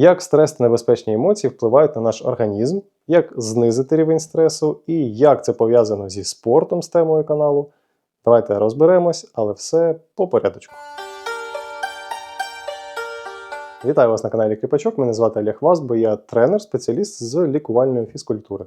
як стрес та небезпечні емоції впливають на наш організм, як знизити рівень стресу і як це пов'язано зі спортом з темою каналу. Давайте розберемось, але все по порядочку. Вітаю вас на каналі Кріпачок. Мене звати Олег Вазбо, я тренер, спеціаліст з лікувальної фізкультури.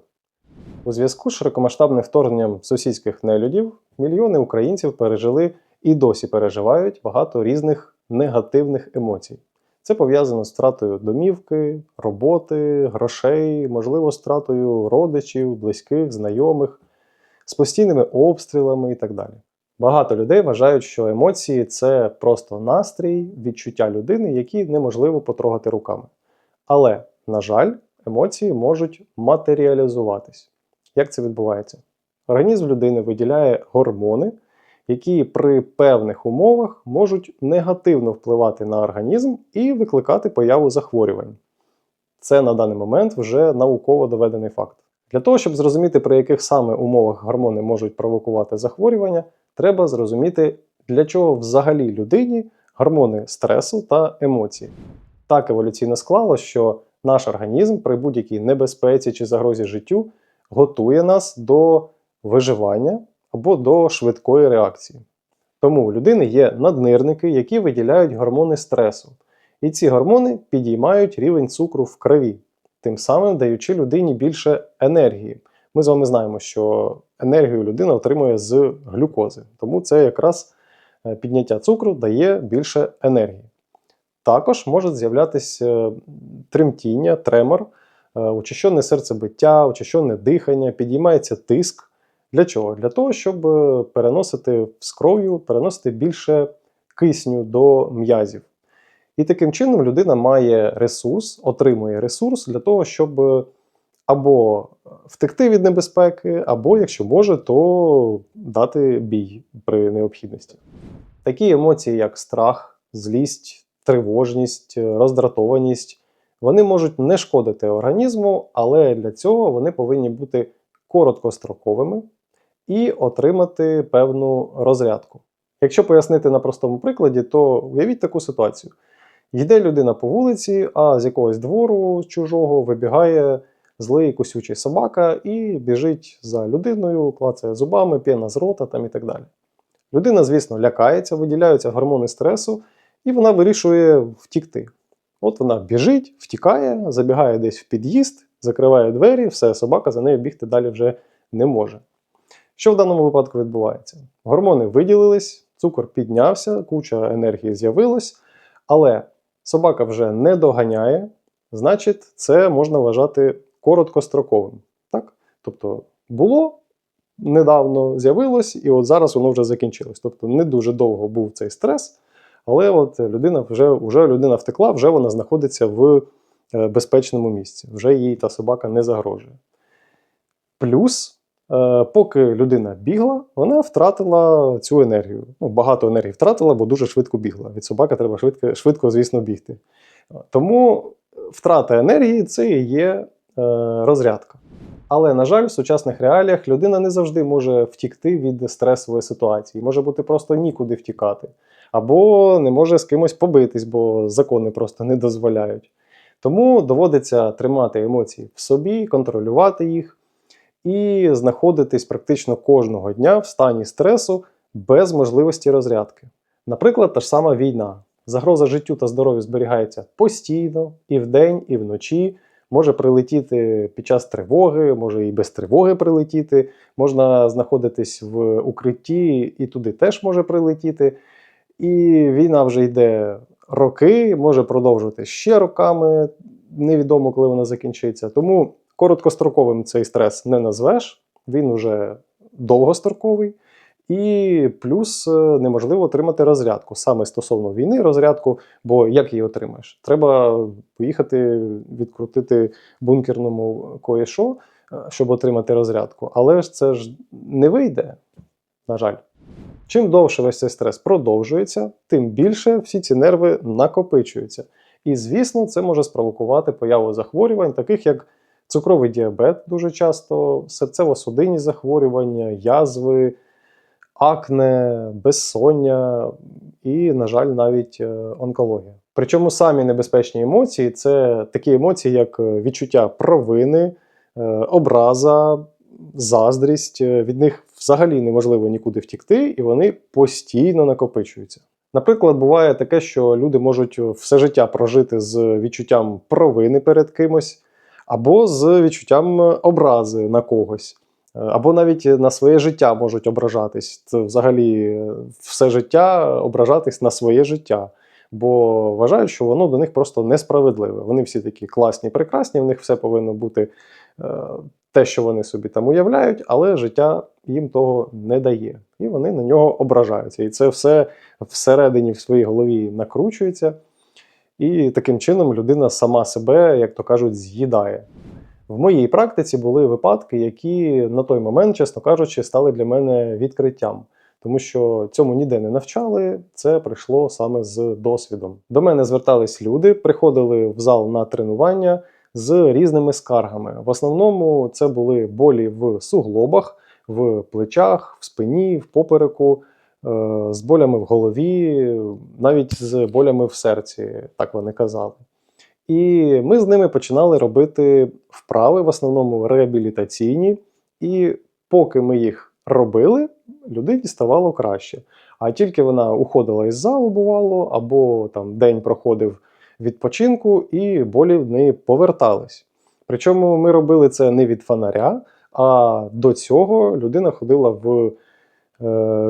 У зв'язку з широкомасштабним вторгненням сусідських нелюдів мільйони українців пережили і досі переживають багато різних негативних емоцій. Це пов'язано з втратою домівки, роботи, грошей, можливо, з втратою родичів, близьких, знайомих, з постійними обстрілами і так далі. Багато людей вважають, що емоції це просто настрій, відчуття людини, які неможливо потрогати руками. Але, на жаль, емоції можуть матеріалізуватись. Як це відбувається? Організм людини виділяє гормони, які при певних умовах можуть негативно впливати на організм і викликати появу захворювань. Це на даний момент вже науково доведений факт. Для того, щоб зрозуміти, при яких саме умовах гормони можуть провокувати захворювання, треба зрозуміти, для чого взагалі людині гормони стресу та емоції. Так еволюційно склало, що наш організм при будь-якій небезпеці чи загрозі життю готує нас до виживання або до швидкої реакції. Тому у людини є наднирники, які виділяють гормони стресу. І ці гормони підіймають рівень цукру в крові, тим самим даючи людині більше енергії. Ми з вами знаємо, що енергію людина отримує з глюкози, тому це якраз е, підняття цукру дає більше енергії. Також може з'являтися тремтіння, тремор, е, учащенне серцебиття, учащенне дихання, підіймається тиск. Для чого? Для того, щоб е, переносити з кров'ю, переносити більше кисню до м'язів. І таким чином людина має ресурс, отримує ресурс для того, щоб е, або втекти від небезпеки, або, якщо може, то дати бій при необхідності. Такі емоції, як страх, злість, тривожність, роздратованість, вони можуть не шкодити організму, але для цього вони повинні бути короткостроковими і отримати певну розрядку. Якщо пояснити на простому прикладі, то уявіть таку ситуацію. Йде людина по вулиці, а з якогось двору чужого вибігає злий кусючий собака і біжить за людиною, клацає зубами, п'є з рота там і так далі. Людина, звісно, лякається, виділяються гормони стресу, і вона вирішує втікти. От вона біжить, втікає, забігає десь в під'їзд, закриває двері, все, собака за нею бігти далі вже не може. Що в даному випадку відбувається? Гормони виділились, цукор піднявся, куча енергії з'явилась, але собака вже не доганяє, значить, це можна вважати короткостроковим. Так? Тобто було недавно з'явилось, і от зараз воно вже закінчилось. Тобто не дуже довго був цей стрес, але от людина вже вже людина втекла, вже вона знаходиться в е, безпечному місці, вже їй та собака не загрожує. Плюс. Е, поки людина бігла, вона втратила цю енергію. Ну, Багато енергії втратила, бо дуже швидко бігла. Від собаки треба швидко, швидко звісно, бігти. Тому втрата енергії це і є е, розрядка. Але, на жаль, в сучасних реаліях людина не завжди може втікти від стресової ситуації. Може бути просто нікуди втікати. Або не може з кимось побитись, бо закони просто не дозволяють. Тому доводиться тримати емоції в собі, контролювати їх і знаходитись практично кожного дня в стані стресу без можливості розрядки. Наприклад, та ж сама війна. Загроза життю та здоров'ю зберігається постійно, і вдень, і вночі. Може прилетіти під час тривоги, може і без тривоги прилетіти, можна знаходитись в укритті, і туди теж може прилетіти. І війна вже йде роки, може продовжувати ще роками, невідомо, коли вона закінчиться. Тому Короткостроковим цей стрес не назвеш, він уже довгостроковий, і плюс е, неможливо отримати розрядку саме стосовно війни, розрядку, бо як її отримаєш? Треба поїхати відкрутити бункерному коєшо, е, щоб отримати розрядку. Але ж це ж не вийде, на жаль. Чим довше весь цей стрес продовжується, тим більше всі ці нерви накопичуються. І, звісно, це може спровокувати появу захворювань, таких як Цукровий діабет дуже часто, серцево-судинні захворювання, язви, акне, безсоння і, на жаль, навіть е, онкологія. Причому самі небезпечні емоції це такі емоції, як е, відчуття провини, е, образа, заздрість. Від них взагалі неможливо нікуди втікти, і вони постійно накопичуються. Наприклад, буває таке, що люди можуть все життя прожити з відчуттям провини перед кимось, або з відчуттям образи на когось, Е, або навіть на своє життя можуть ображатись. Це взагалі е, все життя ображатись на своє життя. Бо вважають, що воно до них просто несправедливе. Вони всі такі класні, прекрасні, в них все повинно бути е, те, що вони собі там уявляють, але життя їм того не дає. І вони на нього ображаються. І це все всередині в своїй голові накручується. І таким чином людина сама себе, як то кажуть, з'їдає. В моїй практиці були випадки, які на той момент, чесно кажучи, стали для мене відкриттям. Тому що цьому ніде не навчали, це прийшло саме з досвідом. До мене звертались люди, приходили в зал на тренування з різними скаргами. В основному це були болі в суглобах, в плечах, в спині, в попереку, з болями в голові, навіть з болями в серці, так вони казали. І ми з ними починали робити вправи, в основному реабілітаційні. І поки ми їх робили, людині ставало краще. А тільки вона уходила із залу, бувало, або там день проходив відпочинку, і болі в неї повертались. Причому ми робили це не від фонаря, а до цього людина ходила в е,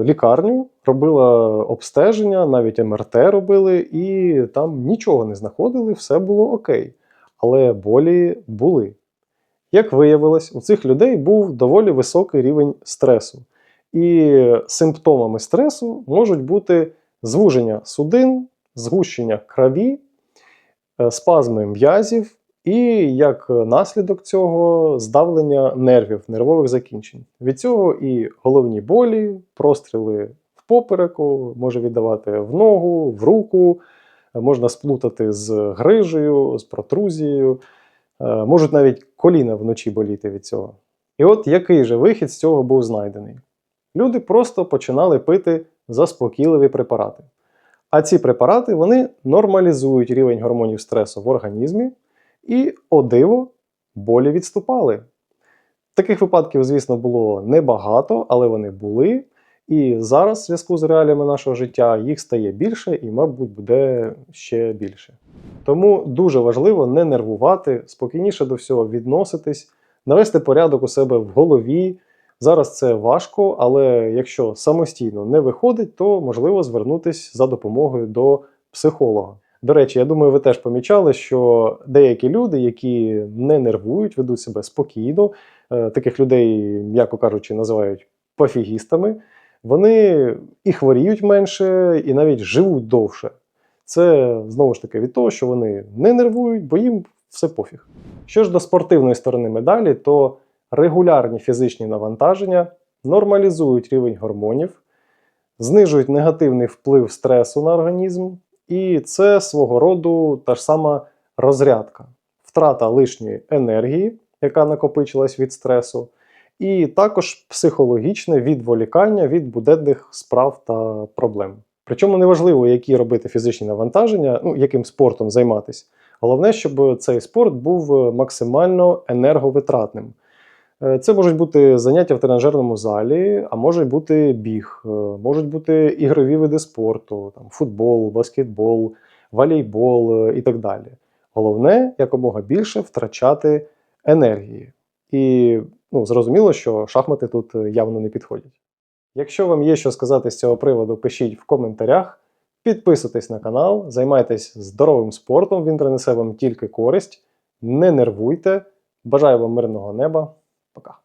лікарню, робила обстеження, навіть МРТ робили, і там нічого не знаходили, все було окей. Але болі були. Як виявилось, у цих людей був доволі високий рівень стресу. І симптомами стресу можуть бути звуження судин, згущення крові, е, спазми м'язів і як наслідок цього здавлення нервів, нервових закінчень. Від цього і головні болі, простріли в попереку, може віддавати в ногу, в руку, можна сплутати з грижею, з протрузією, е, можуть навіть коліна вночі боліти від цього. І от який же вихід з цього був знайдений? Люди просто починали пити заспокійливі препарати. А ці препарати вони нормалізують рівень гормонів стресу в організмі, і, о диво, болі відступали. Таких випадків, звісно, було небагато, але вони були. І зараз, в зв'язку з реаліями нашого життя, їх стає більше і, мабуть, буде ще більше. Тому дуже важливо не нервувати, спокійніше до всього відноситись, навести порядок у себе в голові. Зараз це важко, але якщо самостійно не виходить, то можливо звернутися за допомогою до психолога. До речі, я думаю, ви теж помічали, що деякі люди, які не нервують, ведуть себе спокійно, е, таких людей, м'яко кажучи, називають пофігістами, вони і хворіють менше, і навіть живуть довше. Це знову ж таки від того, що вони не нервують, бо їм все пофіг. Що ж до спортивної сторони медалі, то регулярні фізичні навантаження нормалізують рівень гормонів, знижують негативний вплив стресу на організм, і це свого роду та ж сама розрядка, втрата лишньої енергії, яка накопичилась від стресу, і також психологічне відволікання від буденних справ та проблем. Причому неважливо, які робити фізичні навантаження, ну яким спортом займатися. Головне, щоб цей спорт був максимально енерговитратним. Е, Це можуть бути заняття в тренажерному залі, а може бути біг, е, можуть бути ігрові види спорту, там, футбол, баскетбол, волейбол е, і так далі. Головне, якомога більше втрачати енергії. І ну, зрозуміло, що шахмати тут явно не підходять. Якщо вам є що сказати з цього приводу, пишіть в коментарях. Підписуйтесь на канал, займайтесь здоровим спортом, він принесе вам тільки користь. Не нервуйте. Бажаю вам мирного неба. Пока.